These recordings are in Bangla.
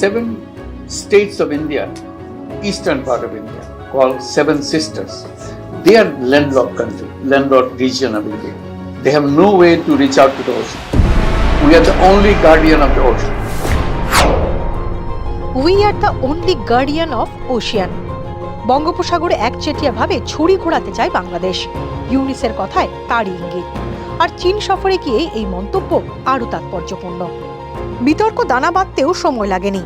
seven states of India, eastern part of India, called Seven Sisters. They are landlocked country, landlocked region of India. They have no way to reach out to the ocean. We are the only guardian of the ocean. We are the only guardian of ocean বঙ্গোপসাগরে একচেটিয়াভাবে ছড়ি ঘোরাতে চায় বাংলাদেশ ইউনিসের কথায় তারই ইঙ্গিত আর চীন সফরে গিয়ে এই মন্তব্য আরও তাৎপর্যপূর্ণ বিতর্ক দানা বাঁধতেও সময় লাগেনি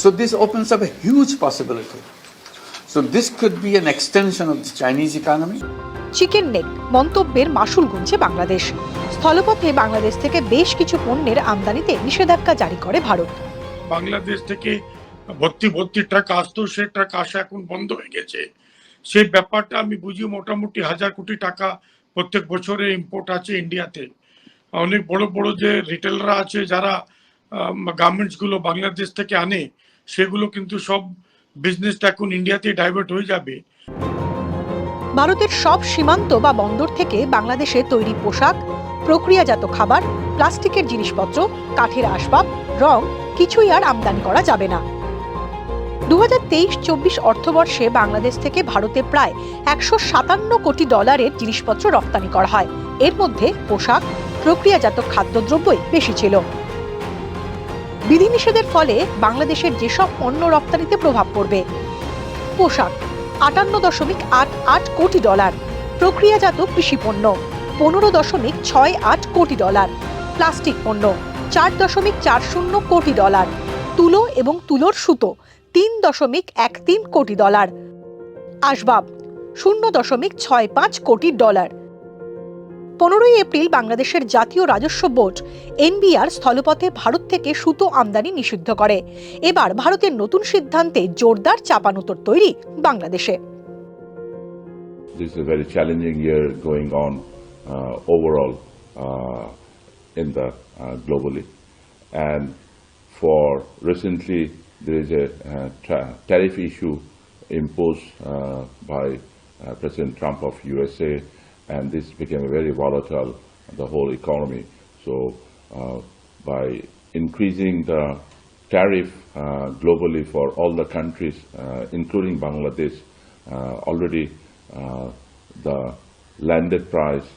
So this opens up a huge possibility. So this could be an extension of the Chinese economy. Chicken neck মন্তব্যের মাসুল গুনছে বাংলাদেশ স্থলপথে বাংলাদেশ থেকে বেশ কিছু পণ্যের আমদানিতে নিষেধাজ্ঞা জারি করে ভারত বাংলাদেশ থেকে ভর্তি ভর্তি ট্রাক আসতো সে ট্রাক আসা এখন বন্ধ হয়ে গেছে সেই ব্যাপারটা আমি বুঝি মোটামুটি হাজার কোটি টাকা প্রত্যেক বছরে ইম্পোর্ট আছে ইন্ডিয়াতে অনেক বড় বড় যে রিটেলরা আছে যারা গার্মেন্টসগুলো বাংলাদেশ থেকে আনে, সেগুলো কিন্তু সব বিজনেসটা এখন ইন্ডিয়াতে ডাইভার্ট হয়ে যাবে। ভারতের সব সীমান্ত বা বন্দর থেকে বাংলাদেশে তৈরি পোশাক, প্রক্রিয়াজাত খাবার, প্লাস্টিকের জিনিসপত্র, কাঠের আসবাব, রং কিছুই আর আমদানি করা যাবে না। দু হাজার তেইশ চব্বিশ অর্থবর্ষে বাংলাদেশ থেকে ভারতে প্রায় একশো সাতান্ন কোটি ডলারের জিনিসপত্র রপ্তানি করা হয়। এর মধ্যে পোশাক, প্রক্রিয়াজাত খাদ্যদ্রব্যই বেশি ছিল। বিধিনিষেধের ফলে বাংলাদেশের যেসব পণ্য রপ্তানিতে প্রভাব পড়বে। পোশাক, আটান্ন দশমিক আট আট কোটি ডলার। প্রক্রিয়াজাত কৃষি পণ্য, পনেরো দশমিক ছয় আট কোটি ডলার। প্লাস্টিক পণ্য, চার দশমিক চার শূন্য কোটি ডলার। তুলো এবং তুলোর সুতো, তিন দশমিক এক তিন কোটি ডলার। আসবাব, শূন্য দশমিক ছয় পাঁচ কোটি ডলার। পনেরোই এপ্রিল বাংলাদেশের জাতীয় রাজস্ব বোর্ড এনবিআর স্থলপথে ভারত থেকে সুতো আমদানি নিষিদ্ধ করে। এবার ভারতের নতুন সিদ্ধান্তে জোরদার চাপান উত্তর তৈরি বাংলাদেশে। And for recently, there is a uh, tra- tariff issue imposed uh, by uh, President Trump of USA uh, and this became very volatile the whole economy. So uh, by increasing the tariff uh, globally for all the countries, uh, including Bangladesh, uh, already uh, the landed price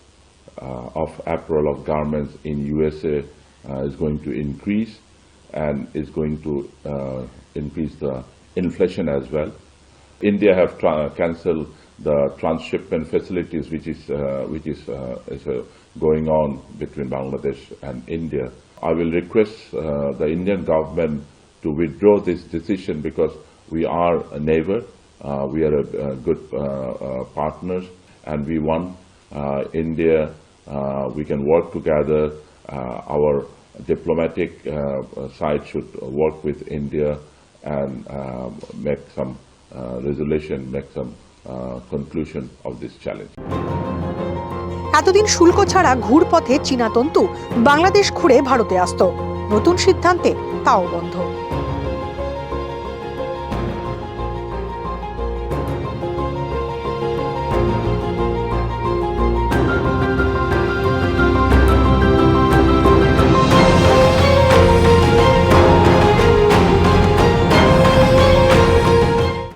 uh, of apparel of garments in USA is going to increase and is going to increase the inflation as well. India have cancelled the transshipment facilities which is uh, which is, uh, is uh, going on between Bangladesh and India. I will request uh, the Indian government to withdraw this decision because we are a neighbor, uh, we are a, a good uh, partners, and we want India. We can work together. Our diplomatic side should work with India and make some resolution, make some conclusion of this challenge এতদিন শুল্ক ছাড়া ঘুর পথে চীনা তন্তু বাংলাদেশ ঘুরে ভারতে আসত। নতুন সিদ্ধান্তে তাও বন্ধ।